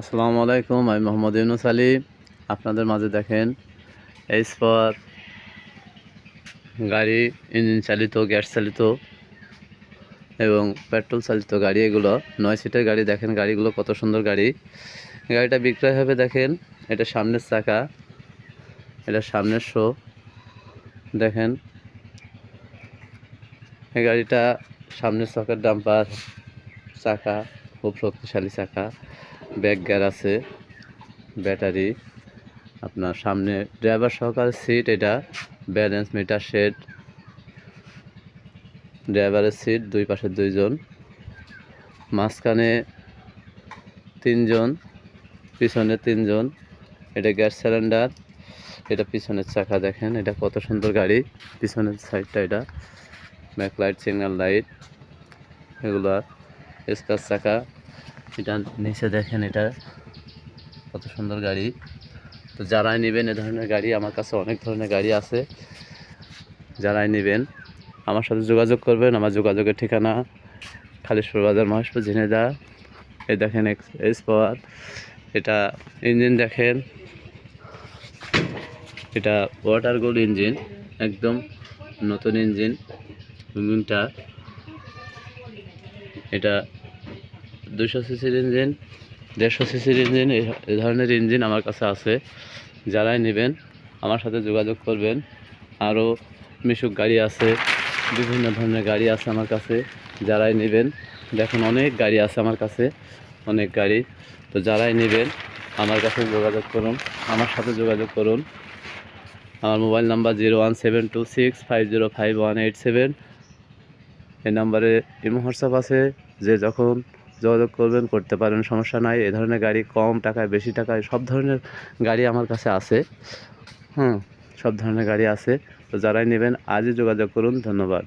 আসসালামু আলাইকুম, আমি মোহাম্মদ ইউনুস আলী। আপনাদের মাঝে দেখেন এইচ গাড়ি, ইঞ্জিন চালিত, গ্যাস চালিত এবং পেট্রোল চালিত গাড়ি, এগুলো নয় সিটের গাড়ি। দেখেন গাড়িগুলো কত সুন্দর গাড়ি। গাড়িটা বিক্রয় হবে, দেখেন, এটা সামনের চাকা, এটা সামনের শো। দেখেন, এই গাড়িটা সামনের চাকার ডাম্পার, চাকা, খুব শক্তিশালী চাকা। ব্যাক গিয়ার আছে, ব্যাটারি, আপনার সামনে ড্রাইভার সহকারে সিট এটা ব্যালেন্স মিটার শেড ড্রাইভারের সিট দুই পাশে দুইজন, মাঝখানে তিনজন, পিছনে তিনজন, এটা গ্যাস সিলিন্ডার এটা পিছনের চাকা দেখেন, এটা কত সুন্দর গাড়ি, পিছনের সাইডটা এটা ব্যাকলাইট সিগন্যাল লাইট এগুলো স্কার চাকা এটা নিচে দেখেন এটা কত সুন্দর গাড়ি। তো যারাই নেবেন এ ধরনের গাড়ি, আমার কাছে অনেক ধরনের গাড়ি আছে, যারাই নেবেন, আমার সাথে যোগাযোগ করবেন। আমার যোগাযোগের ঠিকানা খালিশপুর বাজার, মহেশপুর ঝিনেদা এই দেখেন এক্স পাওয়ার। এটা ইঞ্জিন দেখেন। এটা ওয়াটার গোল্ড ইঞ্জিন, একদম নতুন ইঞ্জিন, ইঞ্জিনটা। এটা দুশো সিসির ইঞ্জিন, দেড়শো সিসির ইঞ্জিন এই ধরনের ইঞ্জিন আমার কাছে আছে। যারাই নেবেন, আমার সাথে যোগাযোগ করবেন। আরও মিশুক গাড়ি আছে, বিভিন্ন ধরনের গাড়ি আছে আমার কাছে। যারাই নেবেন, দেখুন অনেক গাড়ি আছে আমার কাছে, অনেক গাড়ি। তো যারাই নেবেন, আমার কাছে যোগাযোগ করুন, আমার সাথে যোগাযোগ করুন। আমার mobile number zero one seven two six five zero five one eight seven. এই নাম্বারে ইমো হোয়াটসঅ্যাপ আছে, যে যখন যোগাযোগ করবেন, করতে পারেন, সমস্যা নাই। এ ধরনের গাড়ি কম টাকায়, বেশি টাকায়, সব ধরনের গাড়ি আমার কাছে আছে। হুম, সব ধরনের গাড়ি আছে। তো যারাই নেবেন, আজই যোগাযোগ করুন। ধন্যবাদ।